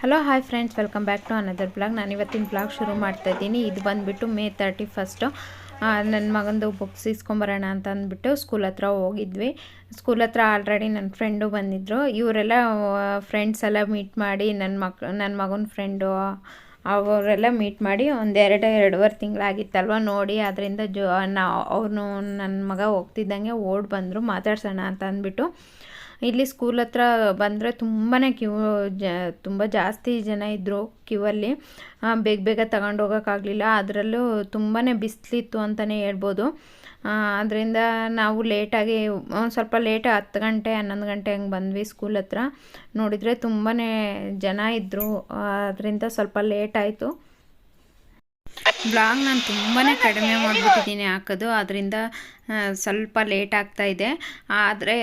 Hello hi friends welcome back to another vlog ನಾನು ಇವತ್ತಿನ blog ಶುರು ಮಾಡ್ತಾ ಇದ್ದೀನಿ. ಇದು ಬಂದುಬಿಟ್ಟು ಮೇ ತರ್ಟಿ ಫಸ್ಟು ನನ್ನ ಮಗಂದು ಬುಕ್ಸ್ ಇಸ್ಕೊಂಬರೋಣ ಅಂತ ಅಂದ್ಬಿಟ್ಟು ಸ್ಕೂಲ್ ಹತ್ರ ಹೋಗಿದ್ವಿ. ಸ್ಕೂಲ್ ಹತ್ರ ಆಲ್ರೆಡಿ ನನ್ನ ಫ್ರೆಂಡು ಬಂದಿದ್ದರು ಇವರೆಲ್ಲ ಫ್ರೆಂಡ್ಸ್ ಎಲ್ಲ ಮೀಟ್ ಮಾಡಿ ನನ್ನ ಮಕ್ ನನ್ನ ಮಗನ ಫ್ರೆಂಡು ಅವರೆಲ್ಲ ಮೀಟ್ ಮಾಡಿ ಒಂದೆರಡು ಎರಡೂವರೆ ತಿಂಗಳಾಗಿತ್ತಲ್ವ? ನೋಡಿ ಅದರಿಂದ ಜೋ, ನಾ ಅವ್ರನ್ನೂ ನನ್ನ ಮಗ ಹೋಗ್ತಿದ್ದಂಗೆ ಓಡ್ ಬಂದರು. ಮಾತಾಡ್ಸೋಣ ಅಂತ ಅಂದ್ಬಿಟ್ಟು. ಇಲ್ಲಿ ಸ್ಕೂಲ್ ಹತ್ರ ಬಂದರೆ ತುಂಬಾ ಕ್ಯೂ ಜ, ತುಂಬ ಜಾಸ್ತಿ ಜನ ಇದ್ದರು ಕ್ಯೂವಲ್ಲಿ ಬೇಗ ಬೇಗ ತಗೊಂಡು ಹೋಗೋಕ್ಕಾಗಲಿಲ್ಲ. ಅದರಲ್ಲೂ ತುಂಬಾ ಬಿಸಿಲಿತ್ತು ಅಂತಲೇ ಹೇಳ್ಬೋದು. ಅದರಿಂದ ನಾವು ಲೇಟಾಗಿ ಒಂದು ಸ್ವಲ್ಪ ಲೇಟ್ ಹತ್ತು ಗಂಟೆ, ಹನ್ನೊಂದು ಗಂಟೆ ಹಂಗೆ ಬಂದ್ವಿ ಸ್ಕೂಲ್ ಹತ್ರ. ನೋಡಿದರೆ ತುಂಬಾ ಜನ ಇದ್ದರು ಅದರಿಂದ ಸ್ವಲ್ಪ ಲೇಟ್ ಆಯಿತು. ಬ್ಲಾಗ್ ನಾನು ತುಂಬಾ ಕಡಿಮೆ ಮಾಡಿಬಿಟ್ಟಿದ್ದೀನಿ ಹಾಕೋದು. ಅದರಿಂದ ಸ್ವಲ್ಪ ಲೇಟ್ ಆಗ್ತಾ ಇದೆ. ಆದರೆ,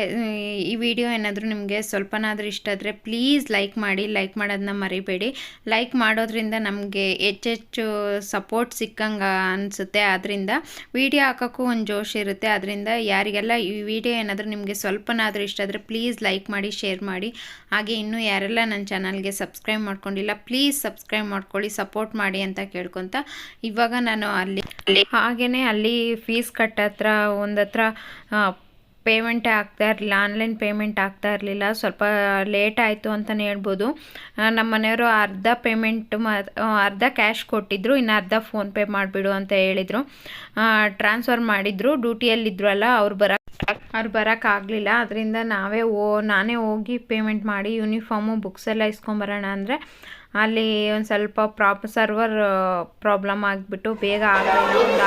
ಈ ವಿಡಿಯೋ ಏನಾದರೂ ನಿಮಗೆ ಸ್ವಲ್ಪನಾದರೂ ಇಷ್ಟ ಆದರೆ ಪ್ಲೀಸ್ ಲೈಕ್ ಮಾಡಿ ಲೈಕ್ ಮಾಡೋದನ್ನ ಮರಿಬೇಡಿ. ಲೈಕ್ ಮಾಡೋದ್ರಿಂದ ನಮಗೆ ಹೆಚ್ಚೆಚ್ಚು ಸಪೋರ್ಟ್ ಸಿಕ್ಕಂಗೆ ಅನಿಸುತ್ತೆ. ಆದ್ದರಿಂದ ವಿಡಿಯೋ ಹಾಕೋಕ್ಕೂ ಒಂದು ಜೋಶ್ ಇರುತ್ತೆ. ಅದರಿಂದ ಯಾರಿಗೆಲ್ಲ ಈ ವಿಡಿಯೋ ಏನಾದರೂ ನಿಮಗೆ ಸ್ವಲ್ಪನಾದರೂ ಇಷ್ಟ ಆದರೆ ಪ್ಲೀಸ್ ಲೈಕ್ ಮಾಡಿ ಶೇರ್ ಮಾಡಿ. ಹಾಗೆ ಇನ್ನೂ ಯಾರೆಲ್ಲ ನನ್ನ ಚಾನಲ್ಗೆ ಸಬ್ಸ್ಕ್ರೈಬ್ ಮಾಡ್ಕೊಂಡಿಲ್ಲ ಪ್ಲೀಸ್ ಸಬ್ಸ್ಕ್ರೈಬ್ ಮಾಡ್ಕೊಳ್ಳಿ ಸಪೋರ್ಟ್ ಮಾಡಿ ಅಂತ ಕೇಳ್ಕೊತ ಇವಾಗ ನಾನು ಅಲ್ಲಿ ಹಾಗೆಯೇ ಅಲ್ಲಿ ಫೀಸ್ ಕಟ್ಟ ಹತ್ರ ಒಂದು ಹತ್ರ ಪೇಮೆಂಟೇ ಆಗ್ತಾ ಇರಲಿಲ್ಲ ಆನ್ಲೈನ್ ಪೇಮೆಂಟ್ ಆಗ್ತಾ ಇರಲಿಲ್ಲ, ಸ್ವಲ್ಪ ಲೇಟ್ ಆಯಿತು ಅಂತಲೇ ಹೇಳ್ಬೋದು. ನಮ್ಮ ಮನೆಯವರು ಅರ್ಧ ಪೇಮೆಂಟ್ ಮ ಅರ್ಧ ಕ್ಯಾಶ್ ಕೊಟ್ಟಿದ್ದರು ಇನ್ನು ಅರ್ಧ ಫೋನ್ಪೇ ಮಾಡಿಬಿಡು ಅಂತ ಹೇಳಿದರು. ಟ್ರಾನ್ಸ್ಫರ್ ಮಾಡಿದರು ಡ್ಯೂಟಿಯಲ್ಲಿದ್ದರಲ್ಲ ಅವ್ರು ಬರ, ಅವ್ರು ಬರೋಕ್ಕಾಗಲಿಲ್ಲ ಅದರಿಂದ ನಾವೇ ಓ, ನಾನೇ ಹೋಗಿ ಪೇಮೆಂಟ್ ಮಾಡಿ ಯೂನಿಫಾರ್ಮು ಬುಕ್ಸ್ ಎಲ್ಲ ಇಸ್ಕೊಂಬರೋಣ ಅಂದರೆ ಅಲ್ಲಿ ಒಂದು ಸ್ವಲ್ಪ ಪ್ರಾಪ್ ಸರ್ವರ್ ಪ್ರಾಬ್ಲಮ್ ಆಗಿಬಿಟ್ಟು ಬೇಗ ಆಗಲಿಲ್ಲ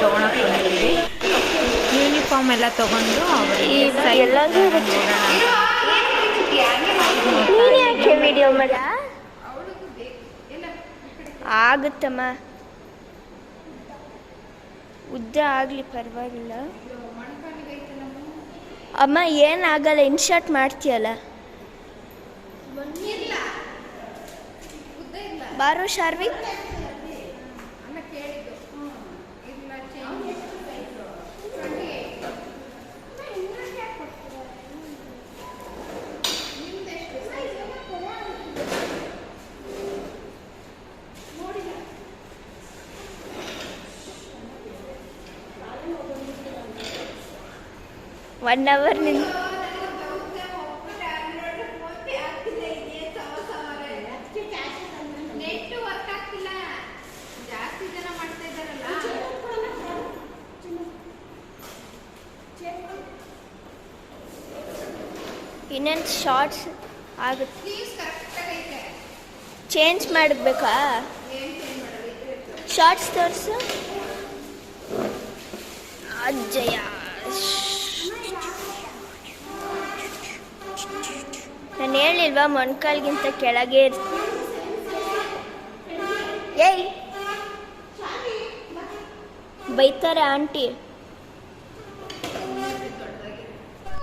ತೊಗೊಳಕ್ಕೆ ಬಂದಿದ್ವಿ ಯೂನಿಫಾರ್ಮ್ ಎಲ್ಲ ತೊಗೊಂಡು ಯಾಕೆ ವಿಡಿಯೋ ಆಗುತ್ತಮ್ಮ. ಉದ್ದ ಆಗಲಿ, ಪರವಾಗಿಲ್ಲ. ಅಮ್ಮ ಏನಾಗಲ್ಲ ಇನ್ಶರ್ಟ್ ಮಾಡ್ತೀಯಲ್ಲ? ಬಾರೋ ಶಾರ್ವಿಕ್ ಒನ್ ಅವರ್ ನಿನ್ ಇನ್ನೇನು ಶಾರ್ಟ್ಸ್ ಆಗುತ್ತೆ ಚೇಂಜ್ ಮಾಡಬೇಕಾ? ಶಾರ್ಟ್ಸ್ ತೋರಿಸು. ಅಜ್ಜಯ್ಯ ನಾನು ಹೇಳಿಲ್ವಾ ಮೊಣಕಾಲ್ಗಿಂತ ಕೆಳಗೆ ಇರ್ತೀನಿ ಏಯ್! ಬೈತಾರೆ ಆಂಟಿ.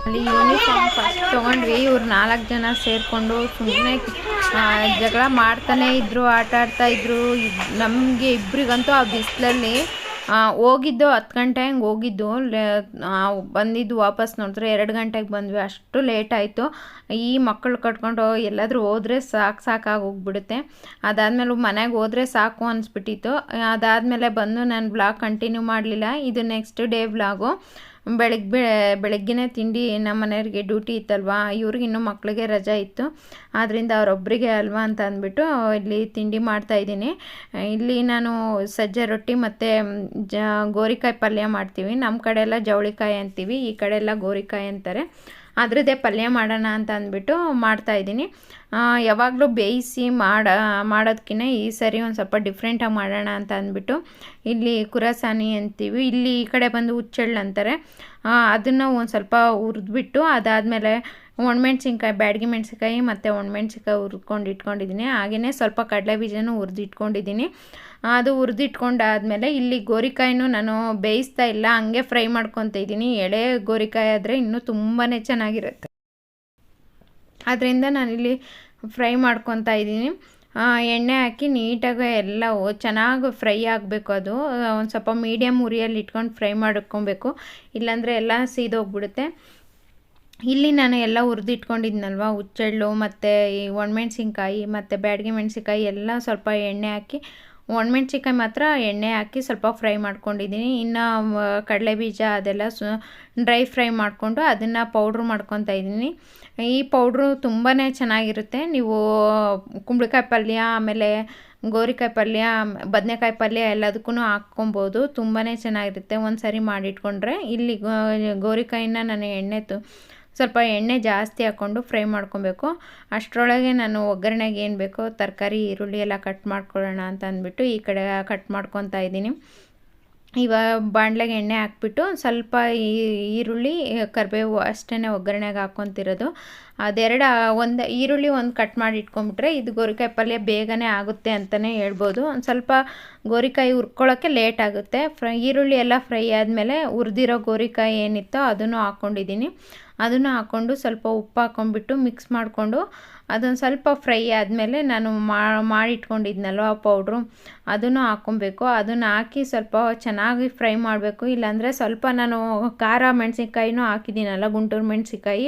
ಅಲ್ಲಿ ಯೂನಿಫಾರ್ಮ್ ಫಸ್ಟ್ ತೊಗೊಂಡ್ವಿ. ಇವ್ರು ನಾಲ್ಕು ಜನ ಸೇರಿಕೊಂಡು ಸುಮ್ಮನೆ ಜಗಳ ಮಾಡ್ತಾನೆ ಇದ್ರು, ಆಟ ಆಡ್ತಾ ಇದ್ರು. ನಮಗೆ ಇಬ್ಬರಿಗಂತೂ ಆ ಬಿಸಿಲಲ್ಲಿ ಹೋಗಿದ್ದು ಹತ್ತು ಗಂಟೆ ಹಂಗೆ ಹೋಗಿದ್ದು. ಬಂದಿದ್ದು ವಾಪಸ್ ನೋಡಿದ್ರೆ ಎರಡು ಗಂಟೆಗೆ ಬಂದ್ವಿ. ಅಷ್ಟು ಲೇಟ್ ಆಯಿತು. ಈ ಮಕ್ಕಳು ಕಟ್ಕೊಂಡು ಎಲ್ಲಾದರೂ ಹೋದರೆ ಸಾಕು ಸಾಕಾಗಿ ಹೋಗ್ಬಿಡುತ್ತೆ. ಅದಾದಮೇಲೆ ಮನೆಗೆ ಹೋದರೆ ಸಾಕು ಅನಿಸ್ಬಿಟ್ಟಿತ್ತು. ಅದಾದಮೇಲೆ ಬಂದು ನಾನು ಬ್ಲಾಗ್ ಕಂಟಿನ್ಯೂ ಮಾಡಲಿಲ್ಲ. ಇದು ನೆಕ್ಸ್ಟ್ ಡೇ ಬ್ಲಾಗು ಬೆಳಗ್ಗೆ ಬೆಳಗ್ಗೆನೇ ತಿಂಡಿ ನಮ್ಮ ಮನೆಯವ್ರಿಗೆ ಡ್ಯೂಟಿ ಇತ್ತಲ್ವಾ, ಇವ್ರಿಗೆ ಇನ್ನೂ ಮಕ್ಕಳಿಗೆ ರಜಾ ಇತ್ತು. ಆದ್ದರಿಂದ ಅವರೊಬ್ಬರಿಗೆ ಅಲ್ವಾ ಅಂತ ಅಂದ್ಬಿಟ್ಟು ಇಲ್ಲಿ ತಿಂಡಿ ಮಾಡ್ತಾಯಿದ್ದೀನಿ ಇಲ್ಲಿ ನಾನು ಸಜ್ಜೆ ರೊಟ್ಟಿ ಮತ್ತು, ಜ ಗೋರಿಕಾಯಿ ಪಲ್ಯ ಮಾಡ್ತೀವಿ. ನಮ್ಮ ಕಡೆ ಎಲ್ಲ ಜವಳಿಕಾಯಿ ಅಂತೀವಿ, ಈ ಕಡೆ ಎಲ್ಲ ಗೋರಿಕಾಯಿ ಅಂತಾರೆ. ಅದರದ್ದೇ ಪಲ್ಯ ಮಾಡೋಣ ಅಂತ ಅಂದ್ಬಿಟ್ಟು ಮಾಡ್ತಾಯಿದ್ದೀನಿ ಯಾವಾಗಲೂ ಬೇಯಿಸಿ ಮಾಡ ಮಾಡೋದಕ್ಕಿಂತ ಈ ಸರಿ ಒಂದು ಸ್ವಲ್ಪ ಡಿಫ್ರೆಂಟಾಗಿ ಮಾಡೋಣ ಅಂತ ಅಂದ್ಬಿಟ್ಟು ಇಲ್ಲಿ ಕುರಸಾನಿ ಅಂತೀವಿ. ಇಲ್ಲಿ ಈ ಕಡೆ ಬಂದು ಹುಚ್ಚೆಳ್ಳು ಅಂತಾರೆ. ಅದನ್ನು ಒಂದು ಸ್ವಲ್ಪ ಹುರಿದ್ಬಿಟ್ಟು ಅದಾದಮೇಲೆ ಒಣಮೆಣ್ಸಿನ್ಕಾಯಿ, ಬ್ಯಾಡಗಿ ಮೆಣಸಿನ್ಕಾಯಿ ಮತ್ತು ಒಣಮೆಣ್ಸಿನ್ಕಾಯಿ ಹುರ್ಕೊಂಡು ಇಟ್ಕೊಂಡಿದ್ದೀನಿ ಹಾಗೆಯೇ ಸ್ವಲ್ಪ ಕಡಲೆ ಬೀಜನೂ ಹುರಿದಿಟ್ಕೊಂಡಿದ್ದೀನಿ ಅದು ಹುರಿದಿಟ್ಕೊಂಡಾದ್ಮೇಲೆ ಇಲ್ಲಿ ಗೋರಿಕಾಯಿನೂ ನಾನು ಬೇಯಿಸ್ತಾ ಇಲ್ಲ. ಹಂಗೆ ಫ್ರೈ ಮಾಡ್ಕೊತ ಇದ್ದೀನಿ ಎಳೆ ಗೋರಿಕಾಯಿ ಆದರೆ ಇನ್ನೂ ತುಂಬಾ ಚೆನ್ನಾಗಿರುತ್ತೆ. ಅದರಿಂದ ನಾನಿಲ್ಲಿ ಫ್ರೈ ಮಾಡ್ಕೊತಾ ಇದ್ದೀನಿ. ಎಣ್ಣೆ ಹಾಕಿ ನೀಟಾಗಿ ಎಲ್ಲ ಚೆನ್ನಾಗಿ ಫ್ರೈ ಆಗಬೇಕು ಅದು. ಒಂದು ಸ್ವಲ್ಪ ಮೀಡಿಯಮ್ ಉರಿಯಲ್ಲಿ ಇಟ್ಕೊಂಡು ಫ್ರೈ ಮಾಡ್ಕೊಬೇಕು. ಇಲ್ಲಾಂದರೆ ಎಲ್ಲ ಸೀದೋಗ್ಬಿಡುತ್ತೆ. ಇಲ್ಲಿ ನಾನು ಎಲ್ಲ ಹುರಿದಿಟ್ಕೊಂಡಿದ್ನಲ್ವ ಹುಚ್ಚೆಳ್ಳು ಮತ್ತು ಈ ಒಣಮೆಣ್ಸಿನ್ಕಾಯಿ ಮತ್ತು ಬ್ಯಾಡಗಿ ಮೆಣಸಿನ್ಕಾಯಿ ಎಲ್ಲ ಸ್ವಲ್ಪ ಎಣ್ಣೆ ಹಾಕಿ ಒಣಮೆಣ್ಸಿನ್ಕಾಯಿ ಮಾತ್ರ ಎಣ್ಣೆ ಹಾಕಿ ಸ್ವಲ್ಪ ಫ್ರೈ ಮಾಡ್ಕೊಂಡಿದ್ದೀನಿ. ಇನ್ನು ಕಡಲೆ ಬೀಜ ಅದೆಲ್ಲ ಸು, ಡ್ರೈ ಫ್ರೈ ಮಾಡಿಕೊಂಡು ಅದನ್ನು ಪೌಡ್ರ್ ಮಾಡ್ಕೊತಾ ಇದ್ದೀನಿ. ಈ ಪೌಡ್ರು ತುಂಬಾ ಚೆನ್ನಾಗಿರುತ್ತೆ. ನೀವು ಕುಂಬಳಕಾಯಿ ಪಲ್ಯ, ಆಮೇಲೆ ಗೋರಿಕಾಯಿ ಪಲ್ಯ, ಬದನೆಕಾಯಿ ಪಲ್ಯ ಎಲ್ಲದಕ್ಕೂ ಹಾಕ್ಕೊಬೋದು. ತುಂಬಾ ಚೆನ್ನಾಗಿರುತ್ತೆ. ಒಂದು ಸರಿ ಮಾಡಿಟ್ಕೊಂಡ್ರೆ ಇಲ್ಲಿ ಗೋರಿಕಾಯಿನ ನಾನು ಎಣ್ಣೆ ತು ಸ್ವಲ್ಪ ಎಣ್ಣೆ ಜಾಸ್ತಿ ಹಾಕ್ಕೊಂಡು ಫ್ರೈ ಮಾಡ್ಕೊಬೇಕು. ಅಷ್ಟರೊಳಗೆ ನಾನು ಒಗ್ಗರಣೆಗೆ ಏನು ಬೇಕೋ ತರಕಾರಿ, ಈರುಳ್ಳಿ ಎಲ್ಲ ಕಟ್ ಮಾಡ್ಕೊಳ್ಳೋಣ ಅಂತ ಅಂದ್ಬಿಟ್ಟು ಈ ಕಡೆ ಕಟ್ ಮಾಡ್ಕೊತಾ ಇದ್ದೀನಿ. ಇವಾಗ ಬಾಣಲೆಗೆ ಎಣ್ಣೆ ಹಾಕ್ಬಿಟ್ಟು ಸ್ವಲ್ಪ ಈರುಳ್ಳಿ, ಕರಿಬೇವು ಅಷ್ಟೇ ಒಗ್ಗರಣೆಗೆ ಹಾಕ್ಕೊತಿರೋದು. ಅದೆರಡು ಒಂದು ಈರುಳ್ಳಿ ಒಂದು ಕಟ್ ಮಾಡಿ ಇಟ್ಕೊಂಬಿಟ್ರೆ ಇದು ಗೋರಿಕಾಯಿ ಪಲ್ಯ ಬೇಗನೆ ಆಗುತ್ತೆ ಅಂತಲೇ ಹೇಳ್ಬೋದು. ಒಂದು ಸ್ವಲ್ಪ ಗೋರಿಕಾಯಿ ಹುರ್ಕೊಳ್ಳೋಕ್ಕೆ ಲೇಟ್ ಆಗುತ್ತೆ. ಫ್ರೈ ಈರುಳ್ಳಿ ಎಲ್ಲ ಫ್ರೈ ಆದಮೇಲೆ ಹುರಿದಿರೋ ಗೋರಿಕಾಯಿ ಏನಿತ್ತೋ ಅದನ್ನು ಹಾಕ್ಕೊಂಡಿದ್ದೀನಿ. ಅದನ್ನು ಹಾಕ್ಕೊಂಡು ಸ್ವಲ್ಪ ಉಪ್ಪು ಹಾಕ್ಕೊಂಡ್ಬಿಟ್ಟು ಮಿಕ್ಸ್ ಮಾಡಿಕೊಂಡು ಅದೊಂದು ಸ್ವಲ್ಪ ಫ್ರೈ ಆದಮೇಲೆ ನಾನು ಮಾಡಿಟ್ಕೊಂಡಿದ್ನಲ್ವ ಆ ಪೌಡ್ರು, ಅದನ್ನು ಹಾಕ್ಕೊಬೇಕು. ಅದನ್ನು ಹಾಕಿ ಸ್ವಲ್ಪ ಚೆನ್ನಾಗಿ ಫ್ರೈ ಮಾಡಬೇಕು. ಇಲ್ಲಾಂದರೆ ಸ್ವಲ್ಪ ನಾನು ಖಾರ ಮೆಣಸಿನ್ಕಾಯಿನೂ ಹಾಕಿದ್ದೀನಲ್ಲ, ಗುಂಟೂರು ಮೆಣಸಿನ್ಕಾಯಿ,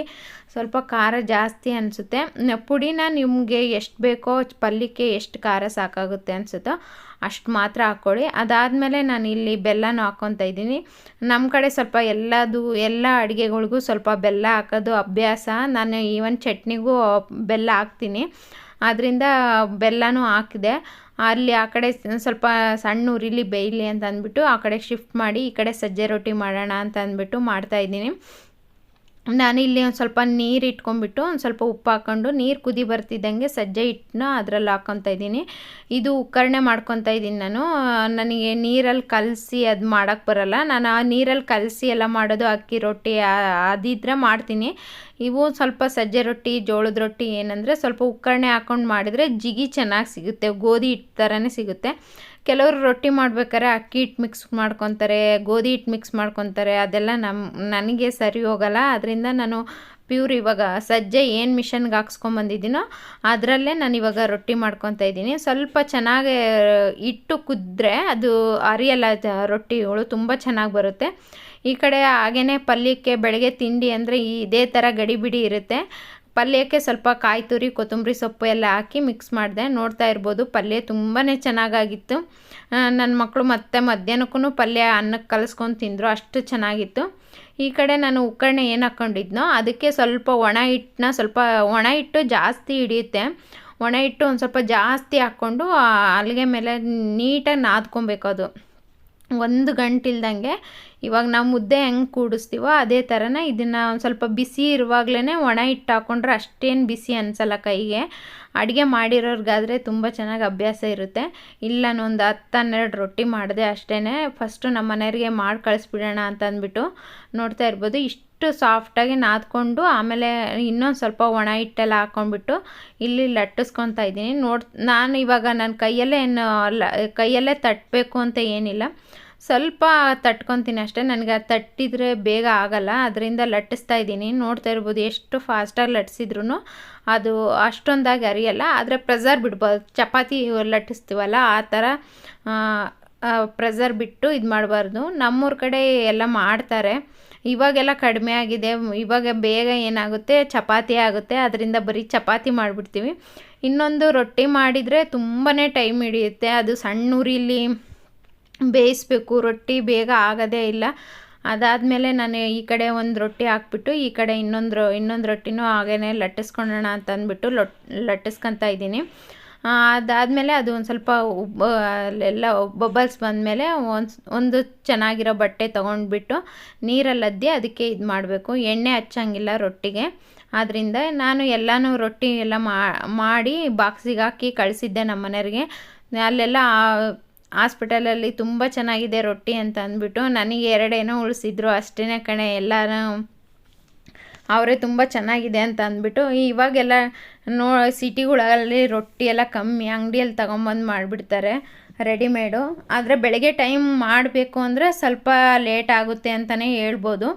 ಸ್ವಲ್ಪ ಖಾರ ಜಾಸ್ತಿ ಅನಿಸುತ್ತೆ. ಪುಡಿನ ನಿಮಗೆ ಎಷ್ಟು ಬೇಕೋ ಪಲ್ಯಕ್ಕೆ ಎಷ್ಟು ಖಾರ ಸಾಕಾಗುತ್ತೆ ಅನಿಸುತ್ತೋ ಅಷ್ಟು ಮಾತ್ರ ಹಾಕ್ಕೊಳ್ಳಿ. ಅದಾದಮೇಲೆ ನಾನು ಇಲ್ಲಿ ಬೆಲ್ಲನೂ ಹಾಕ್ಕೊತಾ ಇದ್ದೀನಿ. ನಮ್ಮ ಕಡೆ ಸ್ವಲ್ಪ ಎಲ್ಲದು, ಎಲ್ಲ ಅಡುಗೆಗಳಿಗೂ ಸ್ವಲ್ಪ ಬೆಲ್ಲ ಹಾಕೋದು ಅಭ್ಯಾಸ. ನಾನು ಈವನ್ ಚಟ್ನಿಗೂ ಬೆಲ್ಲ ಹಾಕ್ತೀನಿ. ಆದ್ದರಿಂದ ಬೆಲ್ಲನೂ ಹಾಕಿದೆ. ಅಲ್ಲಿ ಆ ಕಡೆ ಸ್ವಲ್ಪ ಸಣ್ಣ ಉರಿಲಿ ಬೇಯಲಿ ಅಂತ ಅಂದ್ಬಿಟ್ಟು ಆ ಕಡೆ ಶಿಫ್ಟ್ ಮಾಡಿ ಈ ಕಡೆ ಸಜ್ಜೆ ರೊಟ್ಟಿ ಮಾಡೋಣ ಅಂತ ಅಂದ್ಬಿಟ್ಟು ಮಾಡ್ತಾಯಿದ್ದೀನಿ ನಾನು ಇಲ್ಲಿ ಒಂದು ಸ್ವಲ್ಪ ನೀರು ಇಟ್ಕೊಂಡ್ಬಿಟ್ಟು ಒಂದು ಸ್ವಲ್ಪ ಉಪ್ಪು ಹಾಕ್ಕೊಂಡು ನೀರು ಕುದಿ ಬರ್ತಿದ್ದಂಗೆ ಸಜ್ಜೆ ಹಿಟ್ಟನ್ನ ಅದರಲ್ಲಿ ಹಾಕ್ಕೊತಾ ಇದ್ದೀನಿ. ಇದು ಉಕ್ಕರಣೆ ಮಾಡ್ಕೊತಾ ಇದ್ದೀನಿ ನಾನು. ನನಗೆ ನೀರಲ್ಲಿ ಕಲಸಿ ಅದು ಮಾಡೋಕ್ಕೆ ಬರಲ್ಲ. ನಾನು ಆ ನೀರಲ್ಲಿ ಕಲಸಿ ಎಲ್ಲ ಮಾಡೋದು ಅಕ್ಕಿ ರೊಟ್ಟಿ ಅದಿದ್ರೆ ಮಾಡ್ತೀನಿ. ಇವು ಸ್ವಲ್ಪ ಸಜ್ಜೆ ರೊಟ್ಟಿ, ಜೋಳದ ರೊಟ್ಟಿ ಏನಂದರೆ ಸ್ವಲ್ಪ ಉಕ್ಕರಣೆ ಹಾಕ್ಕೊಂಡು ಮಾಡಿದರೆ ಜಿಗಿ ಚೆನ್ನಾಗಿ ಸಿಗುತ್ತೆ. ಗೋಧಿ ಹಿಟ್ಟು ಥರನೇ ಸಿಗುತ್ತೆ. ಕೆಲವರು ರೊಟ್ಟಿ ಮಾಡ್ಬೇಕಾದ್ರೆ ಅಕ್ಕಿ ಹಿಟ್ಟು ಮಿಕ್ಸ್ ಮಾಡ್ಕೊತಾರೆ, ಗೋಧಿ ಹಿಟ್ಟು ಮಿಕ್ಸ್ ಮಾಡ್ಕೊತಾರೆ, ಅದೆಲ್ಲ ನಮ್ಮ ನನಗೆ ಸರಿ ಹೋಗಲ್ಲ. ಅದರಿಂದ ನಾನು ಪ್ಯೂರ್ ಇವಾಗ ಸಜ್ಜೆ ಏನು ಮಿಷನ್ಗೆ ಹಾಕ್ಸ್ಕೊಂಬಂದಿದ್ದೀನೋ ಅದರಲ್ಲೇ ನಾನು ಇವಾಗ ರೊಟ್ಟಿ ಮಾಡ್ಕೊತಾ ಇದ್ದೀನಿ. ಸ್ವಲ್ಪ ಚೆನ್ನಾಗಿ ಹಿಟ್ಟು ಕುದ್ರೆ ಅದು ಅರಿಯಲ್ಲ ರೊಟ್ಟಿಗಳು ತುಂಬ ಚೆನ್ನಾಗಿ ಬರುತ್ತೆ. ಈ ಕಡೆ ಹಾಗೇ ಪಲ್ಯಕ್ಕೆ ಬೆಳಗ್ಗೆ ತಿಂಡಿ ಅಂದರೆ ಇದೇ ಥರ ಗಡಿಬಿಡಿ ಇರುತ್ತೆ. ಪಲ್ಯಕ್ಕೆ ಸ್ವಲ್ಪ ಕಾಯಿ ತುರಿ, ಕೊತ್ತಂಬರಿ ಸೊಪ್ಪು ಎಲ್ಲ ಹಾಕಿ ಮಿಕ್ಸ್ ಮಾಡಿದೆ. ನೋಡ್ತಾ ಇರ್ಬೋದು, ಪಲ್ಯ ತುಂಬಾ ಚೆನ್ನಾಗಾಗಿತ್ತು. ನನ್ನ ಮಕ್ಕಳು ಮತ್ತೆ ಮಧ್ಯಾಹ್ನಕ್ಕೂ ಪಲ್ಯ ಅನ್ನಕ್ಕೆ ಕಲಿಸ್ಕೊಂಡು ತಿಂದರು, ಅಷ್ಟು ಚೆನ್ನಾಗಿತ್ತು. ಈ ಕಡೆ ನಾನು ಉಕ್ಕರಣೆ ಏನು ಹಾಕ್ಕೊಂಡಿದ್ನೋ ಅದಕ್ಕೆ ಸ್ವಲ್ಪ ಒಣ ಹಿಟ್ಟನ್ನ ಸ್ವಲ್ಪ, ಒಣ ಹಿಟ್ಟು ಜಾಸ್ತಿ ಹಿಡಿಯುತ್ತೆ. ಒಣ ಹಿಟ್ಟು ಒಂದು ಸ್ವಲ್ಪ ಜಾಸ್ತಿ ಹಾಕ್ಕೊಂಡು ಅಲ್ಲಿಗೆ ಮೇಲೆ ನೀಟಾಗಿ ನಾದ್ಕೊಬೇಕು ಅದು. ಒಂದು ಗಂಟಿಲ್ದಂಗೆ ಇವಾಗ ನಾವು ಮುದ್ದೆ ಹೆಂಗೆ ಕೂಡಿಸ್ತೀವೋ ಅದೇ ಥರನ ಇದನ್ನು ಒಂದು ಸ್ವಲ್ಪ ಬಿಸಿ ಇರುವಾಗಲೇ ಒಣ ಹಿಟ್ಟು ಹಾಕ್ಕೊಂಡ್ರೆ ಅಷ್ಟೇನು ಬಿಸಿ ಅನಿಸಲ್ಲ ಕೈಗೆ. ಅಡುಗೆ ಮಾಡಿರೋರ್ಗಾದರೆ ತುಂಬ ಚೆನ್ನಾಗಿ ಅಭ್ಯಾಸ ಇರುತ್ತೆ. ಇಲ್ಲ ನಾನೊಂದು ಹತ್ತು ಹನ್ನೆರಡು ರೊಟ್ಟಿ ಮಾಡಿದೆ ಅಷ್ಟೇ ಫಸ್ಟು ನಮ್ಮ ಮನೆಯವ್ರಿಗೆ ಮಾಡಿ ಕಳಿಸ್ಬಿಡೋಣ ಅಂತ ಅಂದ್ಬಿಟ್ಟು ನೋಡ್ತಾ ಇರ್ಬೋದು. ಇಷ್ಟು ಸಾಫ್ಟಾಗಿ ನಾದ್ಕೊಂಡು ಆಮೇಲೆ ಇನ್ನೊಂದು ಸ್ವಲ್ಪ ಒಣ ಹಿಟ್ಟೆಲ್ಲ ಹಾಕ್ಕೊಂಡ್ಬಿಟ್ಟು ಇಲ್ಲಿ ಲಟ್ಟಿಸ್ಕೊತಾ ಇದ್ದೀನಿ. ನೋಡ್ ನಾನು ಇವಾಗ ನನ್ನ ಕೈಯಲ್ಲೇ ಏನು ಕೈಯಲ್ಲೇ ತಟ್ಟಬೇಕು ಅಂತ ಏನಿಲ್ಲ. ಸ್ವಲ್ಪ ತಟ್ಕೊತೀನಿ ಅಷ್ಟೇ. ನನಗೆ ಅದು ತಟ್ಟಿದ್ರೆ ಬೇಗ ಆಗಲ್ಲ. ಅದರಿಂದ ಲಟ್ಟಿಸ್ತಾ ಇದ್ದೀನಿ. ನೋಡ್ತಾ ಇರ್ಬೋದು ಎಷ್ಟು ಫಾಸ್ಟಾಗಿ ಲಟ್ಸಿದ್ರು ಅದು ಅಷ್ಟೊಂದಾಗಿ ಅರಿಯಲ್ಲ ಆದರೆ ಪ್ರೆಸರ್ ಬಿಡ್ಬೋದು. ಚಪಾತಿ ಲಟ್ಟಿಸ್ತೀವಲ್ಲ, ಆ ಥರ ಪ್ರೆಸರ್ ಬಿಟ್ಟು ಇದು ಮಾಡಬಾರ್ದು. ನಮ್ಮೂರ ಕಡೆ ಎಲ್ಲ ಮಾಡ್ತಾರೆ. ಇವಾಗೆಲ್ಲ ಕಡಿಮೆ ಆಗಿದೆ. ಇವಾಗ ಬೇಗ ಏನಾಗುತ್ತೆ? ಚಪಾತಿ ಆಗುತ್ತೆ. ಅದರಿಂದ ಬರೀ ಚಪಾತಿ ಮಾಡಿಬಿಡ್ತೀವಿ. ಇನ್ನೊಂದು ರೊಟ್ಟಿ ಮಾಡಿದರೆ ತುಂಬಾ ಟೈಮ್ ಹಿಡಿಯುತ್ತೆ. ಅದು ಸಣ್ಣ ಉರಿಲಿ ಬೇಯಿಸ್ಬೇಕು, ರೊಟ್ಟಿ ಬೇಗ ಆಗೋದೇ ಇಲ್ಲ. ಅದಾದಮೇಲೆ ನಾನು ಈ ಕಡೆ ಒಂದು ರೊಟ್ಟಿ ಹಾಕ್ಬಿಟ್ಟು, ಈ ಕಡೆ ಇನ್ನೊಂದು ಇನ್ನೊಂದು ರೊಟ್ಟಿನೂ ಹಾಗೇ ಲಟ್ಟಿಸ್ಕೊಳ್ಳೋಣ ಅಂತ ಅಂದ್ಬಿಟ್ಟು ಲೊಟ್ ಲಟ್ಟಿಸ್ಕೊತಾ ಇದ್ದೀನಿ. ಅದಾದಮೇಲೆ ಅದು ಒಂದು ಸ್ವಲ್ಪ ಉಬ್ಬ ಅಲ್ಲೆಲ್ಲ ಬಬಲ್ಸ್ ಬಂದಮೇಲೆ ಒಂದು ಒಂದು ಚೆನ್ನಾಗಿರೋ ಬಟ್ಟೆ ತೊಗೊಂಡ್ಬಿಟ್ಟು ನೀರಲ್ಲಿ ಅದ್ದಿ ಅದಕ್ಕೆ ಇದು ಮಾಡಬೇಕು. ಎಣ್ಣೆ ಹಚ್ಚಂಗಿಲ್ಲ ರೊಟ್ಟಿಗೆ. ಆದ್ದರಿಂದ ನಾನು ಎಲ್ಲನೂ ರೊಟ್ಟಿ ಎಲ್ಲ ಮಾಡಿ ಬಾಕ್ಸಿಗೆ ಹಾಕಿ ಕಳಿಸಿದ್ದೆ ನಮ್ಮ ಮನೆಯವ್ರಿಗೆ ಅಲ್ಲೆಲ್ಲ ಹಾಸ್ಪಿಟಲಲ್ಲಿ ತುಂಬ ಚೆನ್ನಾಗಿದೆ ರೊಟ್ಟಿ ಅಂತ ಅಂದ್ಬಿಟ್ಟು ನನಗೆ ಎರಡೇನೋ ಉಳಿಸಿದ್ರು ಅಷ್ಟೇ ಕಣೆ ಎಲ್ಲರೂ ಅವರೇ ತುಂಬ ಚೆನ್ನಾಗಿದೆ ಅಂತ ಅಂದ್ಬಿಟ್ಟು ಇವಾಗೆಲ್ಲ ನೋ, ಸಿಟಿಗಳಲ್ಲಿ ರೊಟ್ಟಿ ಎಲ್ಲ ಕಮ್ಮಿ, ಅಂಗಡಿಯಲ್ಲಿ ತಗೊಂಬಂದು ಮಾಡಿಬಿಡ್ತಾರೆ ರೆಡಿಮೇಡು. ಆದರೆ ಬೆಳಗ್ಗೆ ಟೈಮ್ ಮಾಡಬೇಕು ಅಂದರೆ ಸ್ವಲ್ಪ ಲೇಟ್ ಆಗುತ್ತೆ ಅಂತಲೇ ಹೇಳ್ಬೋದು.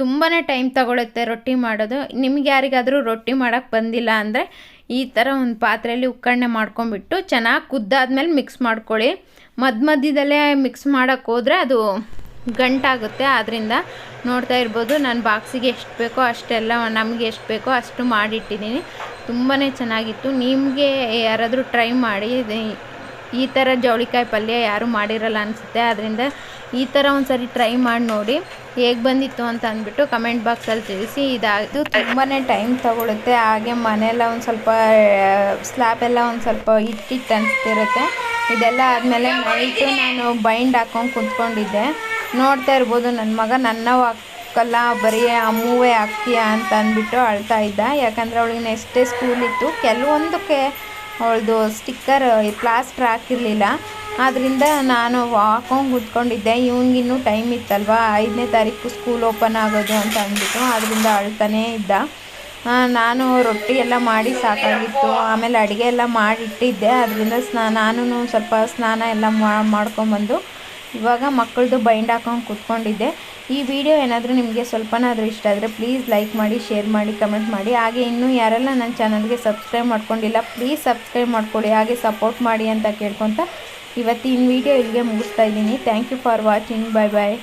ತುಂಬಾ ಟೈಮ್ ತಗೊಳುತ್ತೆ ರೊಟ್ಟಿ ಮಾಡೋದು. ನಿಮ್ಗೆ ಯಾರಿಗಾದರೂ ರೊಟ್ಟಿ ಮಾಡೋಕ್ಕೆ ಬಂದಿಲ್ಲ ಅಂದರೆ ಈ ಥರ ಒಂದು ಪಾತ್ರೆಯಲ್ಲಿ ಉಕ್ಕರಣೆ ಮಾಡ್ಕೊಂಬಿಟ್ಟು ಚೆನ್ನಾಗಿ ಕುದ್ದಾದ್ಮೇಲೆ ಮಿಕ್ಸ್ ಮಾಡ್ಕೊಳ್ಳಿ. ಮಧ್ಯ ಮಧ್ಯದಲ್ಲೇ ಮಿಕ್ಸ್ ಮಾಡೋಕ್ಕೆ ಹೋದರೆ ಅದು ಗಂಟಾಗುತ್ತೆ. ಆದ್ದರಿಂದ ನೋಡ್ತಾ ಇರ್ಬೋದು ನಾನು ಬಾಕ್ಸಿಗೆ ಎಷ್ಟು ಬೇಕೋ ಅಷ್ಟೆಲ್ಲ ನಮಗೆ ಎಷ್ಟು ಬೇಕೋ ಅಷ್ಟು ಮಾಡಿಟ್ಟಿದ್ದೀನಿ. ತುಂಬಾ ಚೆನ್ನಾಗಿತ್ತು. ನಿಮಗೆ ಯಾರಾದರೂ ಟ್ರೈ ಮಾಡಿ ಈ ಥರ ಜವಳಿಕಾಯಿ ಪಲ್ಯ ಯಾರೂ ಮಾಡಿರಲ್ಲ ಅನಿಸುತ್ತೆ. ಆದ್ದರಿಂದ ಈ ಥರ ಒಂದು ಸರಿ ಟ್ರೈ ಮಾಡಿ ನೋಡಿ. ಹೇಗೆ ಬಂದಿತ್ತು ಅಂತ ಅಂದ್ಬಿಟ್ಟು ಕಮೆಂಟ್ ಬಾಕ್ಸಲ್ಲಿ ತಿಳಿಸಿ. ಇದಾಯಿತು. ತುಂಬಾ ಟೈಮ್ ತಗೊಳುತ್ತೆ. ಹಾಗೆ ಮನೆಯೆಲ್ಲ ಒಂದು ಸ್ವಲ್ಪ ಸ್ಲ್ಯಾಬ್ ಎಲ್ಲ ಒಂದು ಸ್ವಲ್ಪ ಇಟ್ಟಿಟ್ಟು ಅನಿಸ್ತಿರುತ್ತೆ. ಇದೆಲ್ಲ ಆದಮೇಲೆ ನೈಟು ನಾನು ಬೈಂಡ್ ಹಾಕೊಂಡು ಕುತ್ಕೊಂಡಿದ್ದೆ. ನೋಡ್ತಾ ಇರ್ಬೋದು ನನ್ನ ಮಗ ನನ್ನ ಹಾಕಲ್ಲ, ಬರೀ ಅಮ್ಮುವೇ ಹಾಕ್ತೀಯಾ ಅಂತ ಅಂದ್ಬಿಟ್ಟು ಅಳ್ತಾ ಇದ್ದ. ಯಾಕಂದರೆ ಅವಳಿಗೆ ನೆಕ್ಸ್ಟ್ ಡೇ ಸ್ಕೂಲ್ ಇತ್ತು. ಕೆಲವೊಂದಕ್ಕೆ ಅವಳದು ಸ್ಟಿಕ್ಕರ್ ಪ್ಲಾಸ್ಟರ್ ಹಾಕಿರಲಿಲ್ಲ. ಆದ್ದರಿಂದ ನಾನು ಹಾಕೊಂಡು ಕುತ್ಕೊಂಡಿದ್ದೆ. ಇವ್ನಿಗಿನ್ನೂ ಟೈಮ್ ಇತ್ತಲ್ವ? ಐದನೇ ತಾರೀಕು ಸ್ಕೂಲ್ ಓಪನ್ ಆಗೋದು ಅಂತ ಅಂದ್ಬಿಟ್ಟು ಅದರಿಂದ ಅಳ್ತಾನೇ ಇದ್ದ. ನಾನು ರೊಟ್ಟಿ ಎಲ್ಲ ಮಾಡಿ ಸಾಕಾಗಿತ್ತು. ಆಮೇಲೆ ಅಡುಗೆ ಎಲ್ಲ ಮಾಡಿಟ್ಟಿದ್ದೆ. ಅದರಿಂದ ಸ್ನಾ ನಾನು ಸ್ವಲ್ಪ ಸ್ನಾನ ಎಲ್ಲ ಮಾಡ್ಕೊಂಬಂದು ಇವಾಗ ಮಕ್ಕಳದು ಬೈಂಡ್ ಹಾಕೊಂಡು ಕೂತ್ಕೊಂಡಿದ್ದೆ. ಈ ವಿಡಿಯೋ ಏನಾದರೂ ನಿಮಗೆ ಸ್ವಲ್ಪನಾದರೂ ಇಷ್ಟ ಆದರೆ ಪ್ಲೀಸ್ ಲೈಕ್ ಮಾಡಿ ಶೇರ್ ಮಾಡಿ ಕಮೆಂಟ್ ಮಾಡಿ. ಹಾಗೆ ಇನ್ನೂ ಯಾರೆಲ್ಲ ನನ್ನ ಚಾನಲ್ಗೆ ಸಬ್ಸ್ಕ್ರೈಬ್ ಮಾಡ್ಕೊಂಡಿಲ್ಲ ಪ್ಲೀಸ್ ಸಬ್ಸ್ಕ್ರೈಬ್ ಮಾಡ್ಕೊಳ್ಳಿ ಹಾಗೆ ಸಪೋರ್ಟ್ ಮಾಡಿ ಅಂತ ಕೇಳ್ಕೊತ ಇವತ್ತಿನ ವಿಡಿಯೋ ಇಲ್ಲಿಗೆ ಮುಗಿಸ್ತಾ ಇದ್ದೀನಿ. Thank you for watching bye bye